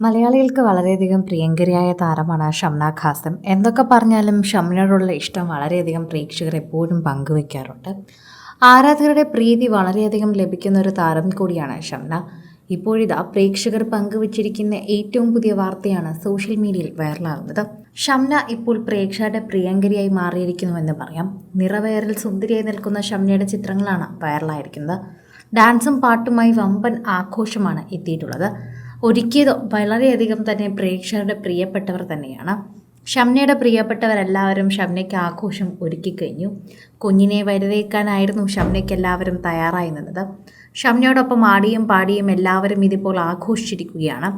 മലയാളികൾക്ക് വളരെയധികം പ്രിയങ്കരിയായ താരമാണ് ഷംന ഖാസിം. എന്തൊക്കെ പറഞ്ഞാലും ഷംനയോടുള്ള ഇഷ്ടം വളരെയധികം പ്രേക്ഷകർ എപ്പോഴും പങ്കുവെക്കാറുണ്ട്. ആരാധകരുടെ പ്രീതി വളരെയധികം ലഭിക്കുന്ന ഒരു താരം കൂടിയാണ് ഷംന. ഇപ്പോഴിതാ പ്രേക്ഷകർ പങ്കുവച്ചിരിക്കുന്ന ഏറ്റവും പുതിയ വാർത്തയാണ് സോഷ്യൽ മീഡിയയിൽ വൈറലാകുന്നത്. ഷംന ഇപ്പോൾ പ്രേക്ഷകരുടെ പ്രിയങ്കരിയായി മാറിയിരിക്കുന്നുവെന്ന് പറയാം. നിറവയറിൽ സുന്ദരിയായി നിൽക്കുന്ന ഷംനയുടെ ചിത്രങ്ങളാണ് വൈറലായിരിക്കുന്നത്. ഡാൻസും പാട്ടുമായി വമ്പൻ ആഘോഷമാണ് എത്തിയിട്ടുള്ളത്. ഒരുക്കിയത് വളരെയധികം തന്നെ പ്രേക്ഷകരുടെ പ്രിയപ്പെട്ടവർ തന്നെയാണ്. ഷംനയുടെ പ്രിയപ്പെട്ടവരെല്ലാവരും ഷംനയ്ക്ക് ആഘോഷം ഒരുക്കി കഴിഞ്ഞു. കുഞ്ഞിനെ വരവേൽക്കാനായിരുന്നു ഷംനയ്ക്ക് എല്ലാവരും തയ്യാറായി നിന്നത് ഷംനയോടൊപ്പം ആടിയും പാടിയും എല്ലാവരും ഇതിപ്പോൾ ആഘോഷിച്ചിരിക്കുകയാണ്.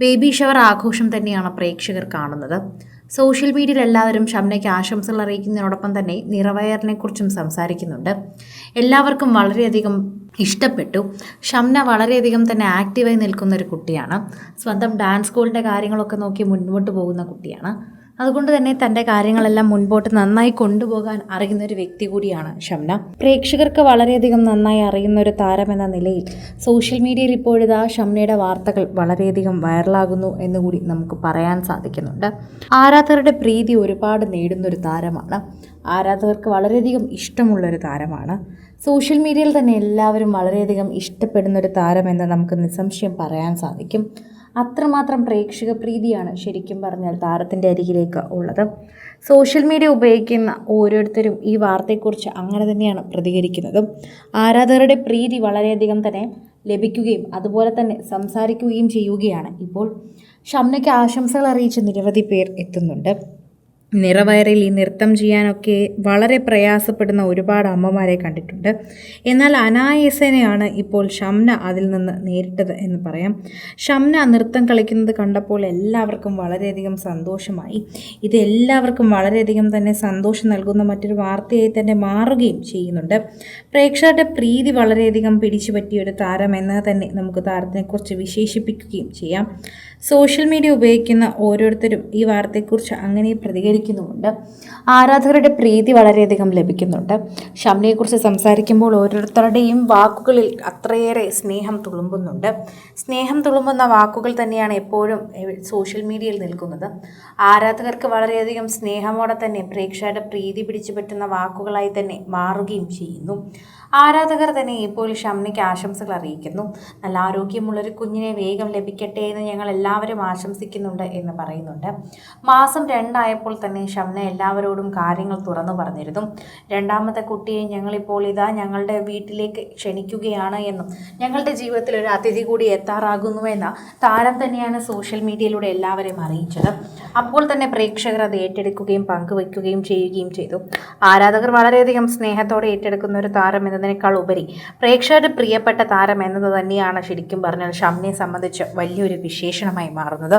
ബേബി ഷവർ ആഘോഷം തന്നെയാണ് പ്രേക്ഷകർ കാണുന്നത്. സോഷ്യൽ മീഡിയയിൽ എല്ലാവരും ഷംനയ്ക്ക് ആശംസകൾ അറിയിക്കുന്നതിനോടൊപ്പം തന്നെ നിറവയറിനെക്കുറിച്ചും സംസാരിക്കുന്നുണ്ട്. എല്ലാവർക്കും വളരെയധികം ഇഷ്ടപ്പെട്ടു. ഷംന വളരെയധികം തന്നെ ആക്റ്റീവായി നിൽക്കുന്ന ഒരു കുട്ടിയാണ്. സ്വന്തം ഡാൻസ് സ്കൂളിന്റെ കാര്യങ്ങളൊക്കെ നോക്കി മുന്നോട്ട് പോകുന്ന കുട്ടിയാണ്. അതുകൊണ്ട് തന്നെ തന്റെ കാര്യങ്ങളെല്ലാം മുൻപോട്ട് നന്നായി കൊണ്ടുപോകാൻ അറിയുന്ന ഒരു വ്യക്തി കൂടിയാണ് ഷംന. പ്രേക്ഷകർക്ക് വളരെയധികം നന്നായി അറിയുന്ന ഒരു താരം എന്ന നിലയിൽ സോഷ്യൽ മീഡിയയിൽ ഇപ്പോഴിതാ ഷംനയുടെ വാർത്തകൾ വളരെയധികം വൈറലാകുന്നു എന്നുകൂടി നമുക്ക് പറയാൻ സാധിക്കുന്നുണ്ട്. ആരാധകരുടെ പ്രീതി ഒരുപാട് നേടുന്ന ഒരു താരമാണ്. ആരാധകർക്ക് വളരെയധികം ഇഷ്ടമുള്ളൊരു താരമാണ്. സോഷ്യൽ മീഡിയയിൽ തന്നെ എല്ലാവരും വളരെയധികം ഇഷ്ടപ്പെടുന്നൊരു താരമെന്ന് നമുക്ക് നിസ്സംശയം പറയാൻ സാധിക്കും. അത്രമാത്രം പ്രേക്ഷക പ്രീതിയാണ് ശരിക്കും പറഞ്ഞാൽ താരത്തിന്റെ അരികിലേക്ക് ഉള്ളത്. സോഷ്യൽ മീഡിയ ഉപയോഗിക്കുന്ന ഓരോരുത്തരും ഈ വാർത്തയെക്കുറിച്ച് അങ്ങനെ തന്നെയാണ് പ്രതികരിക്കുന്നതും. ആരാധകരുടെ പ്രീതി വളരെയധികം തന്നെ ലഭിക്കുകയും അതുപോലെ തന്നെ സംസാരിക്കുകയും ചെയ്യുകയാണ് ഇപ്പോൾ. ഷംനയ്ക്ക് ആശംസകൾ അറിയിച്ച് നിരവധി പേർ എത്തുന്നുണ്ട്. നിറവയറിൽ ഈ നൃത്തം ചെയ്യാനൊക്കെ വളരെ പ്രയാസപ്പെടുന്ന ഒരുപാട് അമ്മമാരെ കണ്ടിട്ടുണ്ട്. എന്നാൽ അനായസനെയാണ് ഇപ്പോൾ ഷംന അതിൽ നിന്ന് നേരിട്ടത് എന്ന് പറയാം. ഷംന നൃത്തം കളിക്കുന്നത് കണ്ടപ്പോൾ എല്ലാവർക്കും വളരെയധികം സന്തോഷമായി. ഇത് എല്ലാവർക്കും വളരെയധികം തന്നെ സന്തോഷം നൽകുന്ന മറ്റൊരു വാർത്തയായി തന്നെ മാറുകയും ചെയ്യുന്നുണ്ട്. പ്രേക്ഷകരുടെ പ്രീതി വളരെയധികം പിടിച്ചു പറ്റിയ ഒരു താരം എന്ന് തന്നെ നമുക്ക് താരത്തിനെക്കുറിച്ച് വിശേഷിപ്പിക്കുകയും ചെയ്യാം. സോഷ്യൽ മീഡിയ ഉപയോഗിക്കുന്ന ഓരോരുത്തരും ഈ വാർത്തയെക്കുറിച്ച് അങ്ങനെ പ്രതികരിക്കുന്നുമുണ്ട് ആരാധകരുടെ പ്രീതി വളരെയധികം ലഭിക്കുന്നുണ്ട്. ഷംനയെക്കുറിച്ച് സംസാരിക്കുമ്പോൾ ഓരോരുത്തരുടെയും വാക്കുകളിൽ അത്രയേറെ സ്നേഹം തുളുമ്പുന്നുണ്ട്. സ്നേഹം തുളുമ്പുന്ന വാക്കുകൾ തന്നെയാണ് എപ്പോഴും സോഷ്യൽ മീഡിയയിൽ നിൽക്കുന്നത്. ആരാധകർക്ക് വളരെയധികം സ്നേഹമോടെ തന്നെ പ്രേക്ഷകരുടെ പ്രീതി പിടിച്ചു പറ്റുന്ന വാക്കുകളായി തന്നെ മാറുകയും ചെയ്യുന്നു. ആരാധകർ തന്നെ ഇപ്പോൾ ഷംനയ്ക്ക് ആശംസകൾ അറിയിക്കുന്നു. നല്ല ആരോഗ്യമുള്ളൊരു കുഞ്ഞിനെ വേഗം ലഭിക്കട്ടെ എന്ന് ഞങ്ങൾ എല്ലാവരും ആശംസിക്കുന്നുണ്ട് എന്ന് പറയുന്നുണ്ട്. മാസം രണ്ടായപ്പോൾ തന്നെ ഷംന എല്ലാവരോടും കാര്യങ്ങൾ തുറന്നു പറഞ്ഞിരുന്നു. രണ്ടാമത്തെ കുട്ടിയെ ഞങ്ങളിപ്പോൾ ഇതാ ഞങ്ങളുടെ വീട്ടിലേക്ക് ക്ഷണിക്കുകയാണ് എന്നും ഞങ്ങളുടെ ജീവിതത്തിൽ ഒരു അതിഥി കൂടി എത്താറാകുന്നു എന്ന താരം തന്നെയാണ് സോഷ്യൽ മീഡിയയിലൂടെ എല്ലാവരെയും അറിയിച്ചത്. അപ്പോൾ തന്നെ പ്രേക്ഷകർ അത് ഏറ്റെടുക്കുകയും പങ്കുവയ്ക്കുകയും ചെയ്യുകയും ചെയ്തു. ആരാധകർ വളരെയധികം സ്നേഹത്തോടെ ഏറ്റെടുക്കുന്ന ഒരു താരം എന്നതിനേക്കാൾ ഉപരി പ്രേക്ഷകരുടെ പ്രിയപ്പെട്ട താരം എന്നത് തന്നെയാണ് ശരിക്കും പറഞ്ഞാൽ ഷംനെ സംബന്ധിച്ച് വലിയൊരു വിശേഷണമായി മാറുന്നത്.